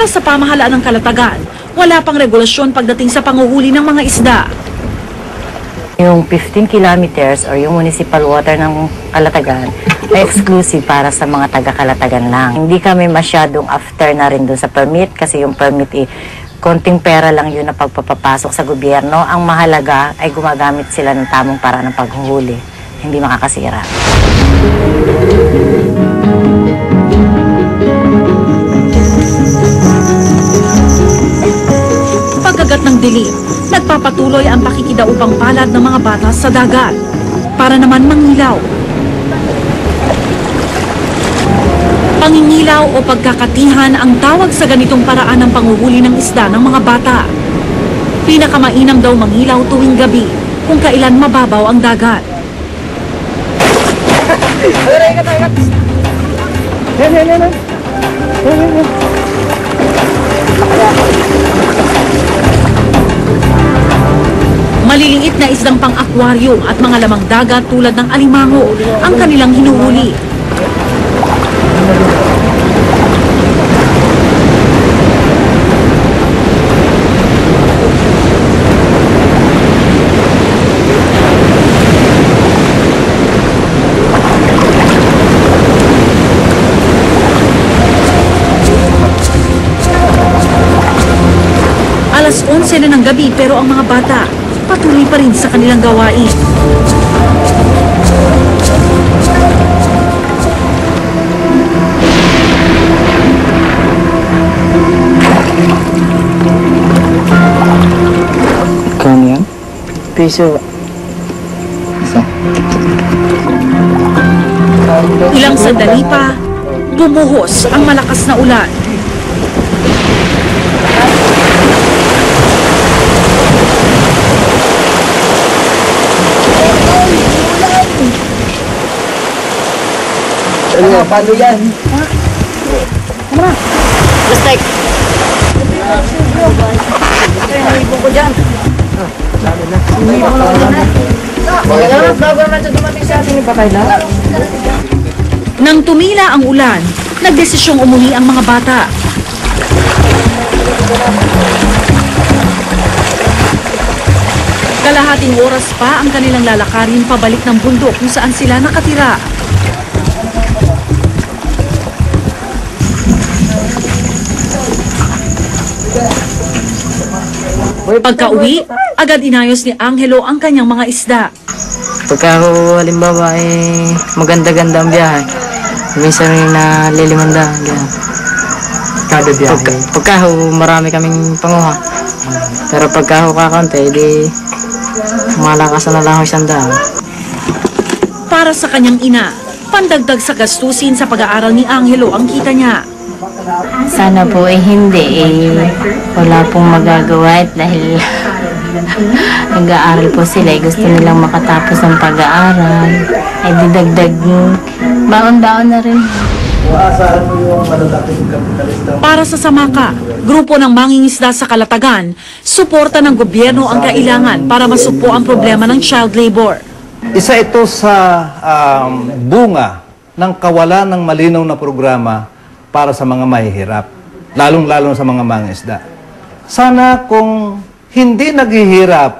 Para sa pamahalaan ng kalatagan, wala pang regulasyon pagdating sa panguhuli ng mga isda. Yung 15 kilometers or yung municipal water ng Kalatagan ay exclusive para sa mga taga-Kalatagan lang. Hindi kami masyadong after na rin dun sa permit kasi yung permit eh, konting pera lang yun na pagpapapasok sa gobyerno. Ang mahalaga ay gumagamit sila ng tamang paraan ng paghuhuli. Hindi makakasira. Dilim, nagpapatuloy ang pakikidaupang palad ng mga bata sa dagat para naman mangilaw. Pangingilaw o pagkakatihan ang tawag sa ganitong paraan ng panguhuli ng isda ng mga bata. Pinakamainam daw mangilaw tuwing gabi kung kailan mababaw ang dagat. Maliliit na isdang pang-aquarium at mga lamang dagat tulad ng alimango ang kanilang hinuhuli. Alas 11 na ng gabi pero ang mga bata patuloy pa rin sa kanilang gawain. Kano yan? Piso. Isa. Ilang sandali pa, bumuhos ang malakas na ulan. Ano, paano yan? Plastic! Nang tumila ang ulan, nagdesisyong umuwi ang mga bata. Kalahating oras pa ang kanilang lalakarin pabalik ng bundok kung saan sila nakatira. Pagka-uwi, agad inayos ni Angelo ang kanyang mga isda. Pagka ho, halimbawa eh, maganda-ganda ang biyahe. Minsan rin na lilimanda. Ganyan. Kada biyahe. Pagka, pagka ho, marami kaming panguha. Pero pagka ho kakonti, di malakas na lang ho isang daan. Para sa kanyang ina, pandagdag sa gastusin sa pag-aaral ni Angelo ang kita niya. Sana po eh hindi eh. Wala pong magagawa eh, dahil nag-aaral po sila eh. Gusto nilang makatapos ng pag-aaral. Eh didagdag baon-baon na rin. Para sa Samaka, grupo ng mangingisda sa Kalatagan, suporta ng gobyerno ang kailangan para masugpo ang problema ng child labor. Isa ito sa um, bunga ng kawalan ng malinaw na programa para sa mga mahihirap, lalong-lalo sa mga mangisda. Sana kung hindi naghihirap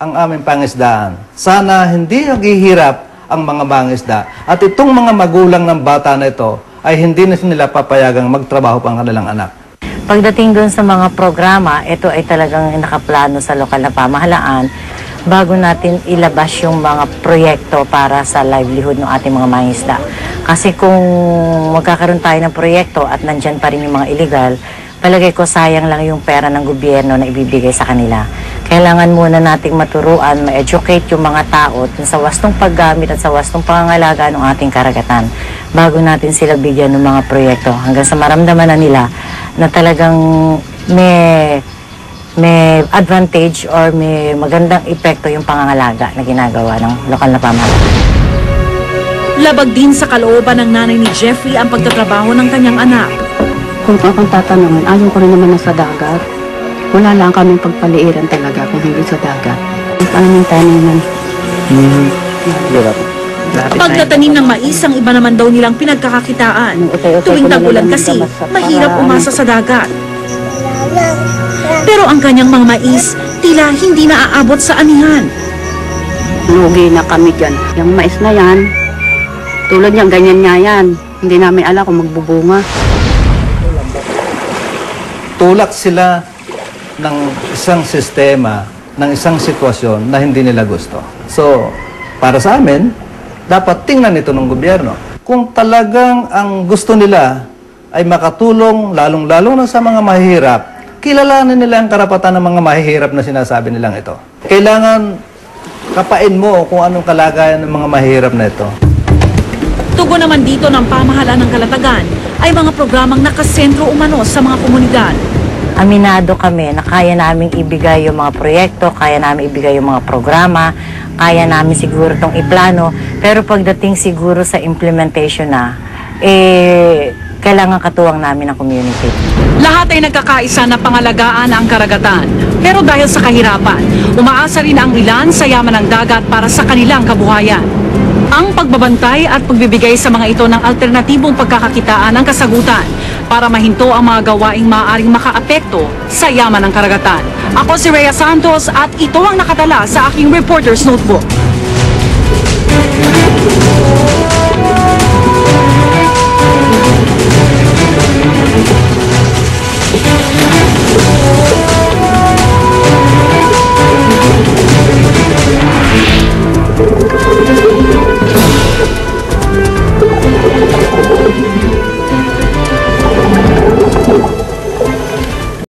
ang aming pangisdaan, sana hindi naghihirap ang mga mangisda, at itong mga magulang ng bata na ito ay hindi na nila papayagang magtrabaho pang kanilang anak. Pagdating doon sa mga programa, ito ay talagang nakaplano sa lokal na pamahalaan bago natin ilabas yung mga proyekto para sa livelihood ng ating mga mangisda. Kasi kung magkakaroon tayo ng proyekto at nandyan pa rin yung mga illegal, palagay ko sayang lang yung pera ng gobyerno na ibibigay sa kanila. Kailangan muna nating maturuan, ma-educate yung mga tao sa wastong paggamit at sa wastong pangangalaga ng ating karagatan bago natin sila bigyan ng mga proyekto hanggang sa maramdaman na nila na talagang may may advantage or may magandang epekto yung pangangalaga na ginagawa ng lokal na pamahalaan. Labag din sa kalooban ng nanay ni Jeffrey ang pagtatrabaho ng kanyang anak. Kung akong tatanungin, ayaw ko rin naman na sa dagat. Wala lang kaming pagpaliiran talaga kung hindi sa dagat. Ang aming taniman. Hmm. Hirap. Pagtatanim ng mais ang iba naman daw nilang pinagkakakitaan. Tuwing tag-ulan kasi, mahirap umasa sa dagat. Pero ang kanyang mga mais, tila hindi naaabot sa anihan. Lugi na kami dyan. Yung mais na yan, tulad niyan, ganyan nga yan. Hindi namin alam kung magbubunga. Tulak sila ng isang sistema, ng isang sitwasyon na hindi nila gusto. So, para sa amin, dapat tingnan ito ng gobyerno. Kung talagang ang gusto nila ay makatulong, lalong-lalo na sa mga mahihirap, kilalanin nila ang karapatan ng mga mahihirap na sinasabi nilang ito. Kailangan kapain mo kung anong kalagayan ng mga mahihirap na ito. Tugon naman dito ng pamahalaan ng Kalatagan ay mga programang nakasentro umano sa mga komunidad. Aminado kami na kaya naming ibigay yung mga proyekto, kaya namin ibigay yung mga programa, kaya namin siguro itong iplano, pero pagdating siguro sa implementation na, eh, kailangan katuwang namin ng community. Lahat ay nagkakaisa na pangalagaan ang karagatan. Pero dahil sa kahirapan, umaasa rin ang ilan sa yaman ng dagat para sa kanilang kabuhayan. Ang pagbabantay at pagbibigay sa mga ito ng alternatibong pagkakakitaan ang kasagutan para mahinto ang mga gawaing maaaring makaapekto sa yaman ng karagatan. Ako si Rhea Santos at ito ang nakatala sa aking reporter's notebook.